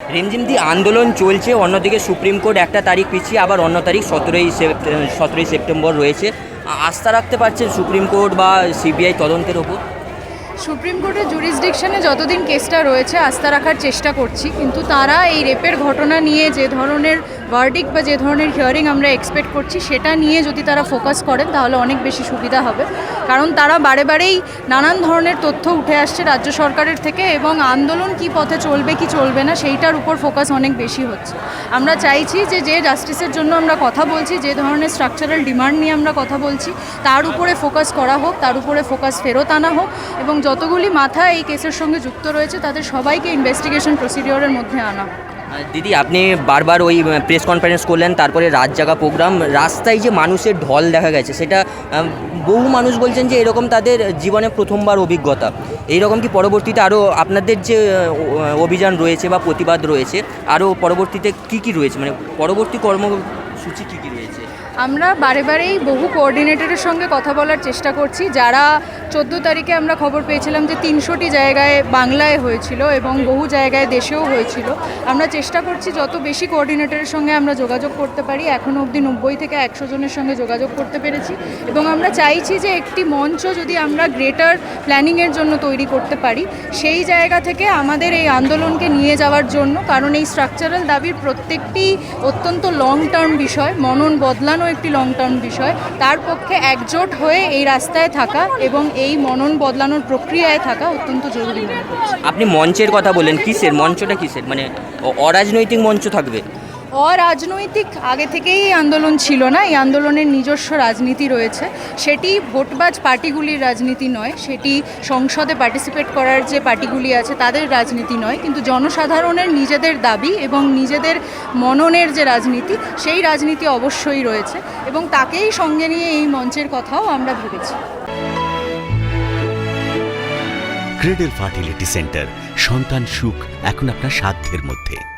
রিমঝিমদি আন্দোলন চলছে, অন্যদিকে সুপ্রিম কোর্ট একটা তারিখ পিছিয়ে আবার অন্য তারিখ সতেরোই সতেরোই সেপ্টেম্বর রয়েছে। আস্থা রাখতে পারছেন সুপ্রিম কোর্ট বা সিবিআই তদন্তের ওপর? সুপ্রিম কোর্টের জুরিসডিকশনে যতদিন কেসটা রয়েছে, আস্থা রাখার চেষ্টা করছি, কিন্তু তারা এই রেপের ঘটনা নিয়ে যে ধরনের ভার্ডিক বা যে ধরনের হিয়ারিং আমরা এক্সপেক্ট করছি, সেটা নিয়ে যদি তারা ফোকাস করেন, তাহলে অনেক বেশি সুবিধা হবে। কারণ তারা বারে বারেই নানান ধরনের তথ্য উঠে আসছে রাজ্য সরকারের থেকে এবং আন্দোলন কি পথে চলবে, কি চলবে না সেইটার উপর ফোকাস অনেক বেশি হচ্ছে আমরা চাইছি যে যে জাস্টিসের জন্য আমরা কথা বলছি, যে ধরনের স্ট্রাকচারাল ডিমান্ড নিয়ে আমরা কথা বলছি, তার উপরে ফোকাস করা হোক, তার উপরে ফোকাস ফেরত আনা হোক এবং যতগুলি মাথা এই কেসের সঙ্গে যুক্ত রয়েছে, তাদের সবাইকে ইনভেস্টিগেশন প্রসিডিওরের মধ্যে আনা হোক। দিদি, আপনি বারবার ওই প্রেস কনফারেন্স করলেন, তারপরে রাত জাগা প্রোগ্রাম রাস্তায় যে মানুষের ঢল দেখা গেছে, সেটা বহু মানুষ বলছেন যে এরকম তাদের জীবনে প্রথমবার অভিজ্ঞতা। এইরকম কি পরবর্তীতে আরও আপনাদের যে অভিযান রয়েছে বা প্রতিবাদ রয়েছে আরও পরবর্তীতে কি কি রয়েছে? মানে পরবর্তী কর্মসূচি কী কী রয়েছে? আমরা বারে বারেই বহু কোঅর্ডিনেটরের সঙ্গে কথা বলার চেষ্টা করছি। যারা চোদ্দ তারিখে আমরা খবর পেয়েছিলাম যে তিনশোটি জায়গায় বাংলায় হয়েছিল এবং বহু জায়গায় দেশেও হয়েছিল। আমরা চেষ্টা করছি যত বেশি কোঅর্ডিনেটরের সঙ্গে আমরা যোগাযোগ করতে পারি এখনও অবধি নব্বই থেকে একশো জনের সঙ্গে যোগাযোগ করতে পেরেছি এবং আমরা চাইছি যে একটি মঞ্চ যদি আমরা গ্রেটার প্ল্যানিংয়ের জন্য তৈরি করতে পারি, সেই জায়গা থেকে আমাদের এই আন্দোলনকে নিয়ে যাওয়ার জন্য, কারণ এই স্ট্রাকচারাল দাবির প্রত্যেকটি অত্যন্ত লং টার্ম বিষয় মনন বদলানো একটি লং টার্ম বিষয়। তার পক্ষে একজোট হয়ে এই রাস্তায় থাকা এবং এই মনন বদলানোর প্রক্রিয়ায় থাকা অত্যন্ত জরুরি আপনি মঞ্চের কথা বলেন কিসের? মঞ্চটা কিসের? মানে অরাজনৈতিক মঞ্চ থাকবে। অরাজনৈতিক, আগে থেকেই এই আন্দোলন ছিল না, এই আন্দোলনের নিজস্ব রাজনীতি রয়েছে। সেটি ভোটবাজ পার্টিগুলির রাজনীতি নয়, সেটি সংসদে পার্টিসিপেট করার যে পার্টিগুলি আছে তাদের রাজনীতি নয়, কিন্তু জনসাধারণের নিজেদের দাবি এবং নিজেদের মননের যে রাজনীতি, সেই রাজনীতি অবশ্যই রয়েছে এবং তাকেই সঙ্গে নিয়ে এই মঞ্চের কথাও আমরা ভেবেছি। ক্রেডেল ফার্টিলিটি সেন্টার, সন্তান সুখ, এখন আপনার সাধ্যের মধ্যে।